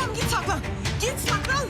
Tamam git saklan. Git saklan.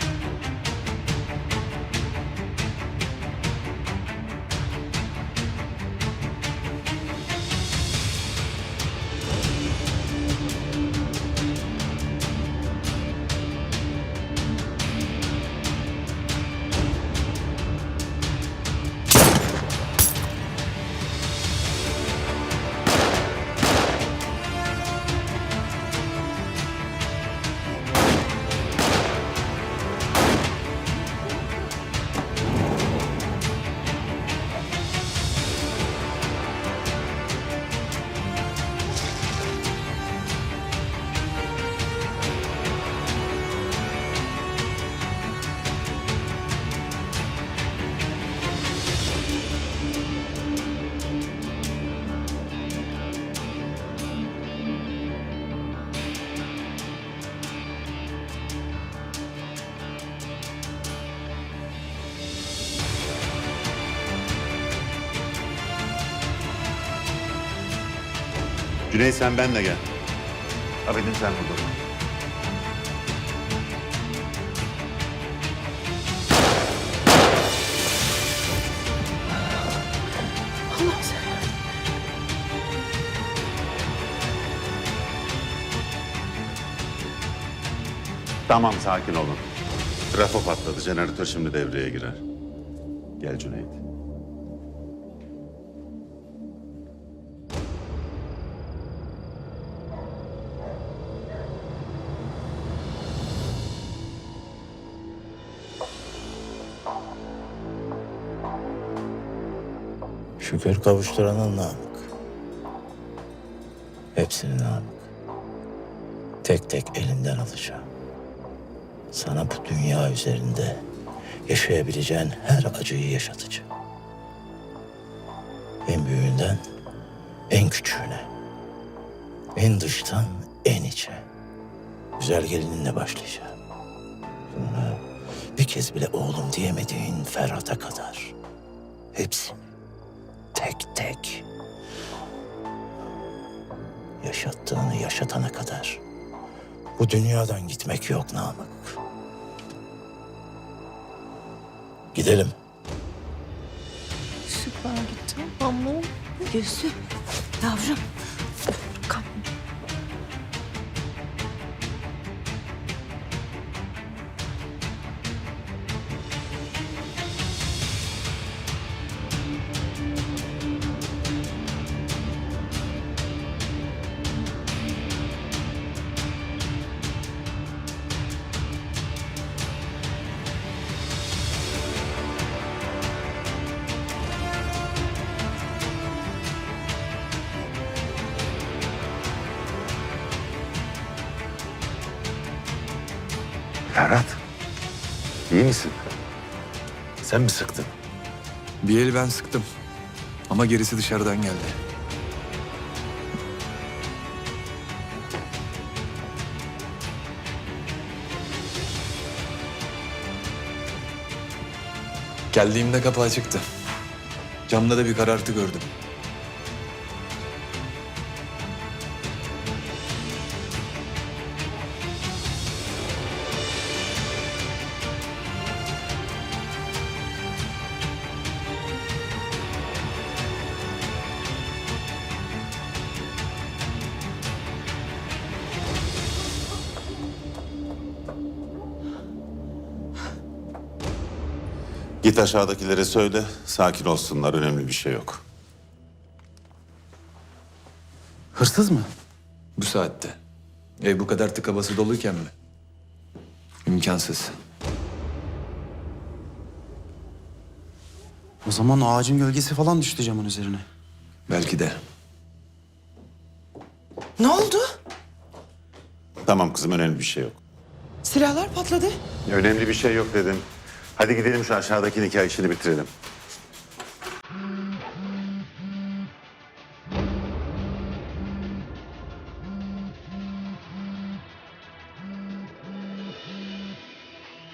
Cüneyt sen benle gel. Abidin sen burada. dur. Allah sen. Tamam sakin olun. Trafo patladı. Jeneratör şimdi devreye girer. Gel Cüneyt. Şükür kavuşturanın namık. Hepsini namık. Tek tek elinden alacağım. Sana bu dünya üzerinde yaşayabileceğin her acıyı yaşatacağım. En büyüğünden en küçüğüne. En dıştan en içe. Güzel gelininle başlayacağım. Sonra bir kez bile oğlum diyemediğin Ferhat'a kadar. Hepsini tek tek. Yaşattığını yaşatana kadar. Bu dünyadan gitmek yok Namık. Gidelim. Süper gitti. Ama Gözü. Yavrum. Kalk. Ferhat. iyi misin? Sen mi sıktın? Bir eli ben sıktım. Ama gerisi dışarıdan geldi. Geldiğimde kapı açıktı. Camda da bir karartı gördüm. Git aşağıdakilere söyle. Sakin olsunlar. Önemli bir şey yok. Hırsız mı? Bu saatte. Ev bu kadar tıka bası doluyken mi? İmkansız. O zaman ağacın gölgesi falan düştü camın üzerine. Belki de. Ne oldu? Tamam kızım önemli bir şey yok. Silahlar patladı. Önemli bir şey yok dedim. Hadi gidelim şu aşağıdaki nikah işini bitirelim.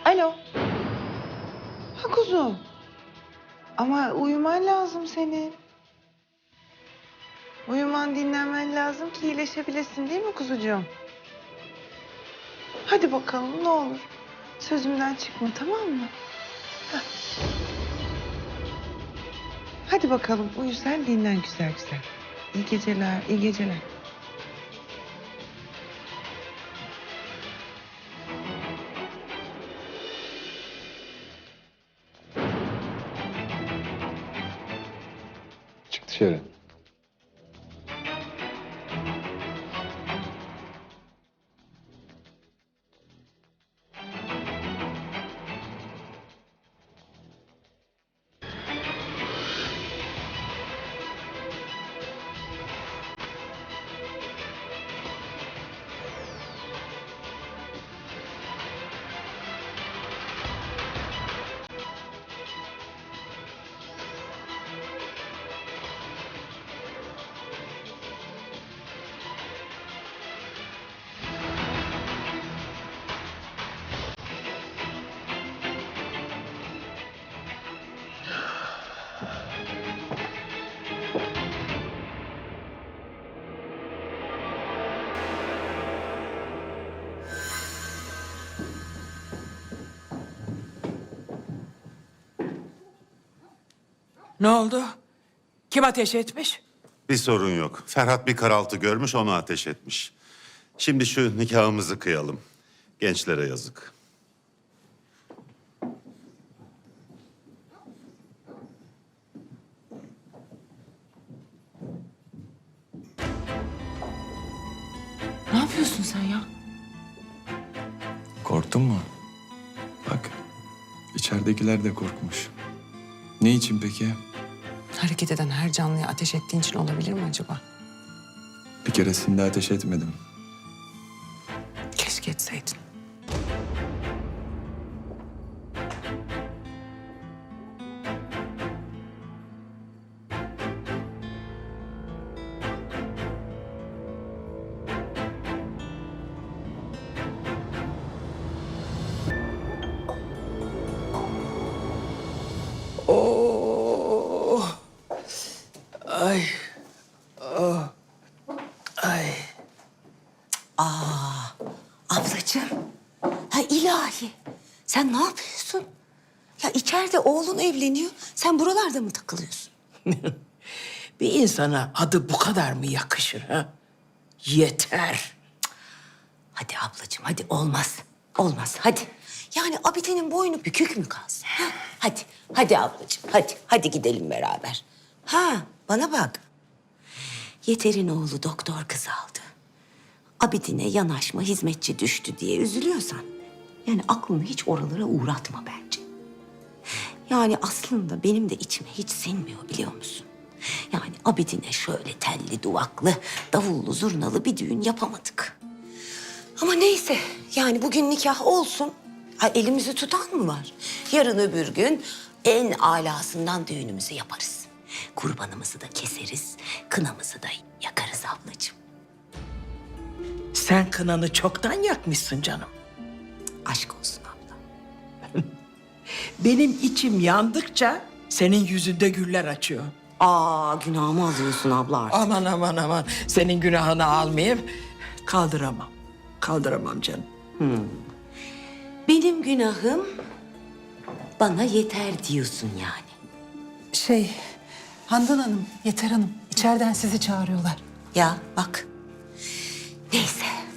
Alo. Ha kuzum. Ama uyuman lazım senin. Uyuman dinlenmen lazım ki iyileşebilesin değil mi kuzucuğum? Hadi bakalım ne olur. Sözümden çıkma tamam mı? Hadi bakalım uyu sen dinlen güzel güzel. İyi geceler, iyi geceler. Çık dışarı. Ne oldu? Kim ateş etmiş? Bir sorun yok. Ferhat bir karaltı görmüş onu ateş etmiş. Şimdi şu nikahımızı kıyalım. Gençlere yazık. Ne yapıyorsun sen ya? Korktun mu? Bak, içeridekiler de korkmuş. Ne için peki? Hareket eden her canlıya ateş ettiğin için olabilir mi acaba? Bir keresinde ateş etmedim. Ha ilahi. Sen ne yapıyorsun? Ya içeride oğlun evleniyor. Sen buralarda mı takılıyorsun? Bir insana adı bu kadar mı yakışır ha? Yeter. Hadi ablacığım, hadi olmaz. Olmaz, hadi. Yani Abide'nin boynu bükük mü kalsın? Ha? Hadi, hadi ablacığım, hadi. Hadi gidelim beraber. Ha, bana bak. Yeter'in oğlu doktor kızı aldı. Abidine yanaşma hizmetçi düştü diye üzülüyorsan... ...yani aklını hiç oralara uğratma bence. Yani aslında benim de içime hiç sinmiyor biliyor musun? Yani Abidine şöyle telli duvaklı, davullu zurnalı bir düğün yapamadık. Ama neyse yani bugün nikah olsun. Ay, elimizi tutan mı var? Yarın öbür gün en alasından düğünümüzü yaparız. Kurbanımızı da keseriz, kınamızı da yakarız ablacığım. Sen kınanı çoktan yakmışsın canım. Aşk olsun abla. Benim içim yandıkça senin yüzünde güller açıyor. Aa günahımı alıyorsun abla artık. Aman aman aman. Senin günahını almayayım. Kaldıramam. Kaldıramam canım. Benim günahım bana yeter diyorsun yani. Şey, Handan Hanım, Yeter Hanım içeriden sizi çağırıyorlar. Ya bak.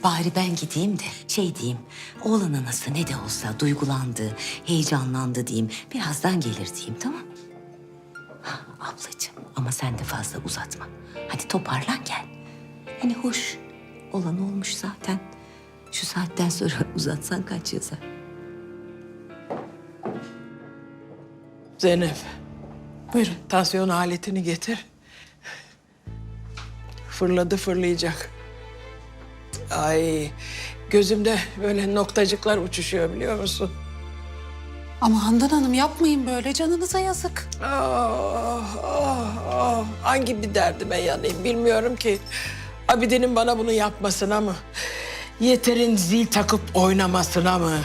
Bari ben gideyim de şey diyeyim. Oğlan anası ne de olsa duygulandı, heyecanlandı diyeyim. Birazdan gelir diyeyim tamam Ha, Ablacığım ama sen de fazla uzatma. Hadi toparlan gel. Hani hoş olan olmuş zaten. Şu saatten sonra uzatsan kaç yazar? Zeynep. Buyurun. Tansiyon aletini getir. Fırladı fırlayacak. Ay gözümde böyle noktacıklar uçuşuyor biliyor musun? Ama Handan Hanım yapmayın böyle canınıza yazık. Ah, ah, ah. Hangi bir derdime yanayım bilmiyorum ki. Abide'nin bana bunu yapmasına mı? Yeter'in zil takıp oynamasına mı?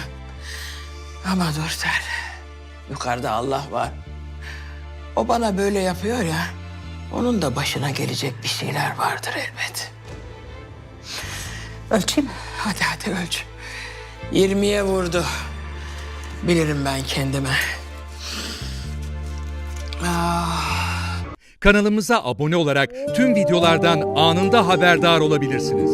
Ama dur sen. Yukarıda Allah var. O bana böyle yapıyor ya. Onun da başına gelecek bir şeyler vardır elbet. Ölçeyim mi? Hadi hadi ölç. Yirmiye vurdu. Bilirim ben kendime. Kanalımıza abone olarak tüm videolardan anında haberdar olabilirsiniz.